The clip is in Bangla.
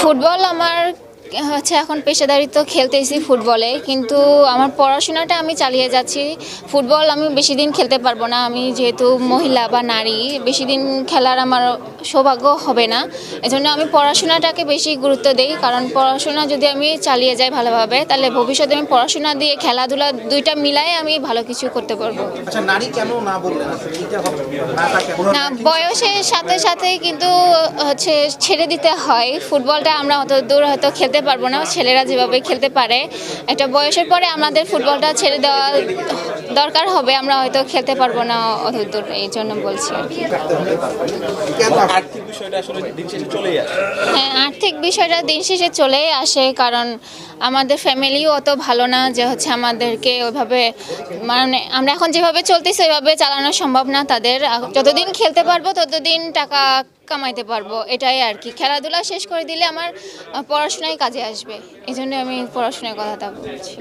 ফুটবল আমার হচ্ছে এখন পেশাদারিত্ব খেলতেছি ফুটবলে কিন্তু আমার পড়াশোনাটা আমি চালিয়ে যাচ্ছি। ফুটবল আমি বেশি দিন খেলতে পারব না আমি যেহেতু মহিলা বা নারী বেশি দিন খেলার আমার সৌভাগ্য হবে না। এজন্য আমি পড়াশোনাটাকে বেশি গুরুত্ব দিই কারণ পড়াশোনা যদি আমি চালিয়ে যাই ভালোভাবে তাহলে ভবিষ্যতে আমি পড়াশোনা দিয়ে খেলাধুলা দুইটা মিলাই আমি ভালো কিছু করতে পারব। আচ্ছা না বয়সের সাথে সাথে কিন্তু হচ্ছে ছেড়ে দিতে হয়। ফুটবলটা আমরা অত দূর হয়তো খেলতে পারব না ছেলেরা যেভাবে খেলতে পারে। একটা বয়সের পরে আমাদের ফুটবলটা ছেড়ে দেওয়া দরকার হবে আমরা হয়তো খেলতে পারব না অত দূর এই জন্য বলছি আর কি। হ্যাঁ আর্থিক বিষয়টা দিন শেষে চলেই আসে কারণ আমাদের ফ্যামিলিও অত ভালো না যে হচ্ছে আমাদেরকে ওইভাবে মানে আমরা এখন যেভাবে চলতেছি ওইভাবে চালানো সম্ভব না তাদের। যতদিন খেলতে পারব ততদিন টাকা কামাইতে পারব, এটাই আর কি। খেলাধুলা শেষ করে দিলে আমার পড়াশোনায় কাজে আসবে। এই জন্য আমি পড়াশোনার কথাটা বলছি।